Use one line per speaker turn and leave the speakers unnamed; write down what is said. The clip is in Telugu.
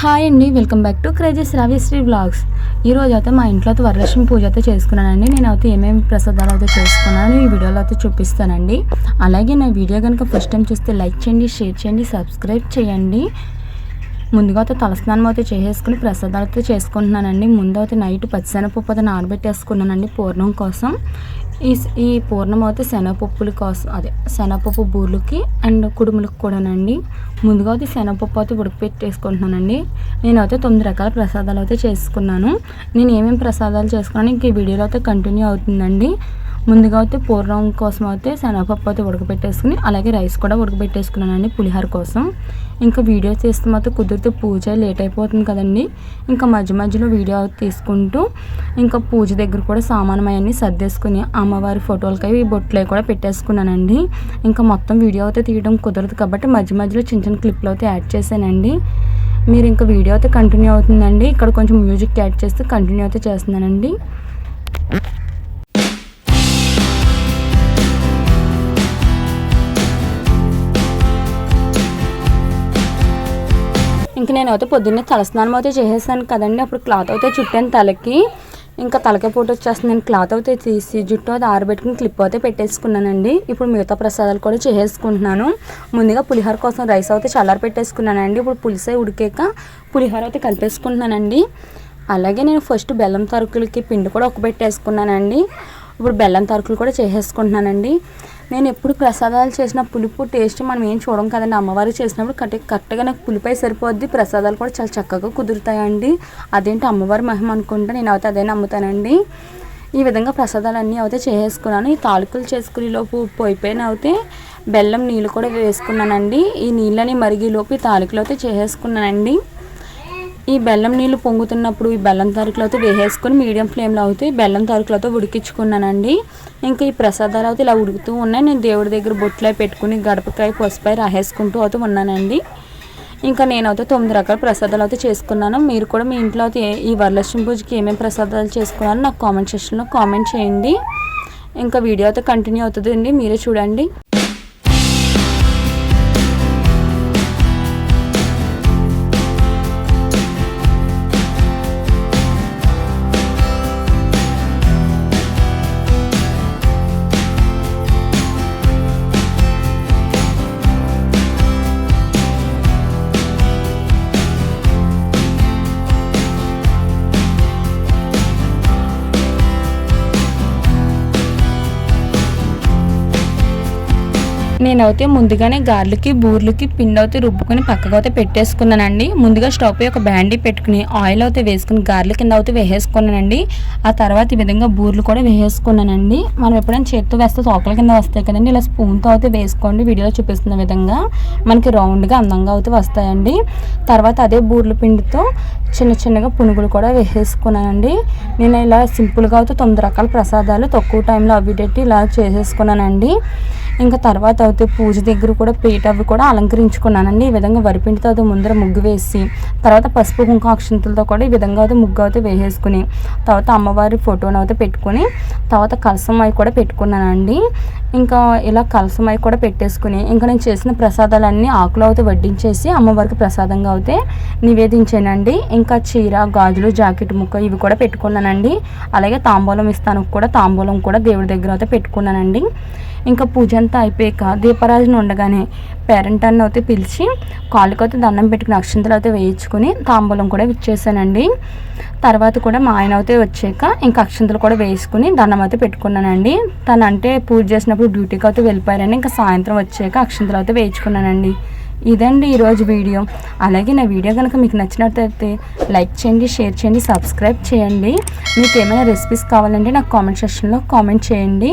హాయ్ అండి welcome back to crazes Ravisri vlogs. ఈరోజు అయితే మా ఇంట్లో అయితే వరలక్ష్మి పూజ అయితే చేసుకున్నానండి. నేను అయితే ఏమేమి ప్రసాదాలు అయితే చేసుకున్నాను ఈ వీడియోలో అయితే చూపిస్తానండి. అలాగే నా వీడియో కనుక ఫస్ట్ టైం చూస్తే లైక్ చేయండి షేర్ చేయండి సబ్స్క్రైబ్ చేయండి. ముందుగా అయితే తలస్నానం అయితే చేసేసుకుని ప్రసాదాలు అయితే చేసుకుంటున్నానండి. ముందు అయితే నైట్ పచ్చిశనగపప్పు అయితే నానబెట్టేసుకున్నానండి పూర్ణం కోసం. ఈ ఈ పూర్ణం అయితే శనగపప్పుల కోసం అదే శనగపప్పు బూర్లకి అండ్ కుడుములకు కూడానండి. ముందుగా అయితే శనగపప్పు అయితే ఉడకపెట్టేసుకుంటున్నానండి. నేనైతే తొమ్మిది రకాల ప్రసాదాలు అయితే చేసుకున్నాను. నేను ఏమేమి ప్రసాదాలు చేసుకున్నాను ఇంక ఈ వీడియోలో అయితే కంటిన్యూ అవుతుందండి. ముందుగా అయితే పూర్వం కోసం అయితే శనగపప్పు అయితే ఉడకబెట్టేసుకుని అలాగే రైస్ కూడా ఉడకబెట్టేసుకున్నానండి పులిహోర కోసం. ఇంకా వీడియో చేస్తే మాత్రం కుదిరితే పూజ లేట్ అయిపోతుంది కదండి. ఇంకా మధ్య మధ్యలో వీడియో తీసుకుంటూ ఇంకా పూజ దగ్గర కూడా సామానం అవన్నీ సర్దేసుకుని అమ్మవారి ఫోటోలకి అవి బొట్లు కూడా పెట్టేసుకున్నానండి. ఇంకా మొత్తం వీడియో అయితే తీయడం కుదరదు కాబట్టి మధ్య మధ్యలో చిన్న చిన్న క్లిప్లు అయితే యాడ్ చేశానండి. మీరు ఇంకా వీడియో అయితే కంటిన్యూ అవుతుందండి. ఇక్కడ కొంచెం మ్యూజిక్ యాడ్ చేస్తే కంటిన్యూ అయితే చేస్తున్నానండి. ఇంక నేను అయితే పొద్దున్నే తలస్నానం అయితే చేసేసాను కదండి. అప్పుడు క్లాత్ అయితే చుట్టాను తలకి. ఇంకా తలకే పోటీ వచ్చేస్తుంది. నేను క్లాత్ అయితే తీసి జుట్టు అది ఆరబెట్టుకుని క్లిప్ అయితే పెట్టేసుకున్నానండి. ఇప్పుడు మిగతా ప్రసాదాలు కూడా చేసేసుకుంటున్నాను. ముందుగా పులిహోర కోసం రైస్ అయితే చల్లారి పెట్టేసుకున్నానండి. ఇప్పుడు పులిసే ఉడికాక పులిహోర అయితే కలిపేసుకుంటున్నానండి. అలాగే నేను ఫస్ట్ బెల్లం తరుకులకి పిండి కూడా ఒక పెట్టేసుకున్నానండి. ఇప్పుడు బెల్లం తరుకులు కూడా చేసేసుకుంటున్నానండి. నేను ఎప్పుడు ప్రసాదాలు చేసిన పులుపు టేస్ట్ మనం ఏం చూడం కదండి. అమ్మవారికి చేసినప్పుడు కరెక్ట్ కరెక్ట్గా నాకు పులిపై సరిపోద్ది. ప్రసాదాలు కూడా చాలా చక్కగా కుదురుతాయండి. అదేంటి అమ్మవారి మహిమ అనుకుంటే నేను అయితే అదే నమ్ముతానండి. ఈ విధంగా ప్రసాదాలు అన్నీ అయితే చేసేసుకున్నాను. ఈ తాలూకులు చేసుకునే లోపు పోయిపోయిన అయితే బెల్లం నీళ్ళు కూడా వేసుకున్నానండి. ఈ నీళ్ళని మరిగేలోపు ఈ తాలూకులు అయితే చేసేసుకున్నానండి. ఈ బెల్లం నీళ్ళు పొంగుతున్నప్పుడు ఈ బెల్లం తరుకులు అయితే వేసేసుకొని మీడియం ఫ్లేమ్లో అయితే బెల్లం తరుకులతో ఉడికించుకున్నానండి. ఇంకా ఈ ప్రసాదాలు అయితే ఇలా ఉడుకుతూ ఉన్నాయి. నేను దేవుడి దగ్గర బొట్లో పెట్టుకుని గడపకాయ పసుపై రాసేసుకుంటూ అయితే ఉన్నానండి. ఇంకా నేనైతే తొమ్మిది రకాల ప్రసాదాలు అయితే చేసుకున్నాను. మీరు కూడా మీ ఇంట్లో అయితే ఈ వరలక్ష్మి పూజకి ఏమేమి ప్రసాదాలు చేసుకున్నారో నాకు కామెంట్ సెక్షన్లో కామెంట్ చేయండి. ఇంకా వీడియో అయితే కంటిన్యూ అవుతుందండి. మీరే చూడండి. నేనైతే ముందుగానే గార్లకి బూర్లకి పిండి అయితే రుబ్బుకొని పక్కకు అయితే పెట్టేసుకున్నానండి. ముందుగా స్టవ్ పై ఒక బ్యాండీ పెట్టుకుని ఆయిల్ అయితే వేసుకుని గార్ల కింద అయితే వేసేసుకున్నానండి. ఆ తర్వాత ఈ విధంగా బూర్లు కూడా వేసేసుకున్నానండి. మనం ఎప్పుడైనా చేతితో వేస్తే తోకల కింద వస్తాయి కదండి. ఇలా స్పూన్తో అయితే వేసుకోండి. వీడియోలో చూపిస్తున్న విధంగా మనకి రౌండ్గా అందంగా అయితే వస్తాయండి. తర్వాత అదే బూర్ల పిండితో చిన్న చిన్నగా పునుగులు కూడా వేసేసుకున్నానండి. నేను ఇలా సింపుల్గా అయితే తొమ్మిది రకాల ప్రసాదాలు తక్కువ టైంలో అవి ఇలా చేసేసుకున్నానండి. ఇంకా తర్వాత అయితే పూజ దగ్గర కూడా పీట అవి కూడా అలంకరించుకున్నానండి. ఈ విధంగా వరిపిండితో అది ముందర ముగ్గు వేసి తర్వాత పసుపు కుంకుమ అక్షంతులతో కూడా ఈ విధంగా అయితే ముగ్గు అయితే వేసేసుకుని తర్వాత అమ్మవారి ఫోటోను అయితే పెట్టుకుని తర్వాత కలసం అవి కూడా పెట్టుకున్నానండి. ఇంకా ఇలా కలసం అవి కూడా పెట్టేసుకుని ఇంకా నేను చేసిన ప్రసాదాలన్నీ ఆకులు అయితే వడ్డించేసి అమ్మవారికి ప్రసాదంగా అయితే నివేదించానండి. ఇంకా చీర గాజులు జాకెట్ ముక్క ఇవి కూడా పెట్టుకున్నానండి. అలాగే తాంబూలం ఇస్తాను కూడా తాంబూలం కూడా దేవుడి దగ్గర అయితే పెట్టుకున్నానండి. ఇంకా పూజ అంతా అయిపోయాక దీపరాజును ఉండగానే పేరెంట్ అన్న అయితే పిలిచి కాళ్ళకైతే దండం పెట్టుకుని అక్షంతలు అయితే వేయించుకుని తాంబూలం కూడా ఇచ్చేసానండి తర్వాత కూడా మా ఆయన అయితే వచ్చాక ఇంకా అక్షంతలు కూడా వేసుకుని దండం అయితే పెట్టుకున్నానండి. తను అంటే పూజ చేసినప్పుడు డ్యూటీకి అయితే వెళ్ళిపోయారని ఇంకా సాయంత్రం వచ్చాక అక్షంతలు అయితే వేయించుకున్నానండి. ఇదండి ఈరోజు వీడియో. అలాగే నా వీడియో కనుక మీకు నచ్చినట్లయితే లైక్ చేయండి షేర్ చేయండి సబ్స్క్రైబ్ చేయండి. మీకు ఏమైనా రెసిపీస్ కావాలంటే నాకు కామెంట్ సెక్షన్లో కామెంట్ చేయండి.